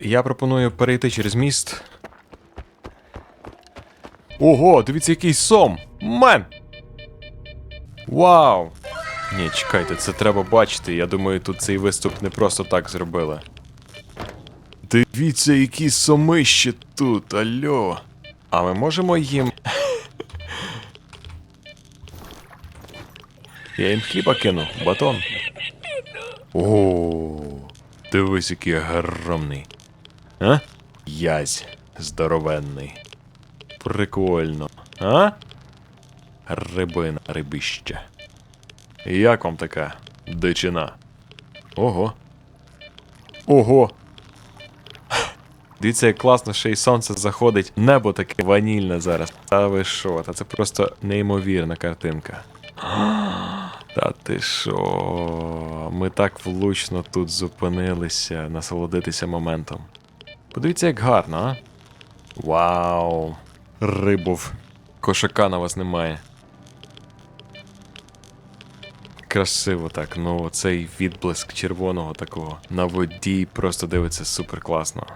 Я пропоную перейти через міст. Ого, дивіться, який сом! Мен! Вау! Ні, чекайте, це треба бачити. Я думаю, тут цей виступ не просто так зробили. Дивіться, які сомище тут, альо. А ми можемо їм. Я їм хліба кину, батон. О, дивись, який огромний. А? Язь здоровенний. Прикольно. А? Рибина, рибище. Як вам така дичина? Ого. Ого. Дивіться, як класно, ще й сонце заходить. Небо таке ванільне зараз. Та ви що? Та це просто неймовірна картинка. Та ти що? Ми так влучно тут зупинилися, насолодитися моментом. Подивіться, як гарно, а? Вау! Рибов. Кошака на вас немає. Красиво так, ну цей відблиск червоного такого на воді просто дивиться супер класно.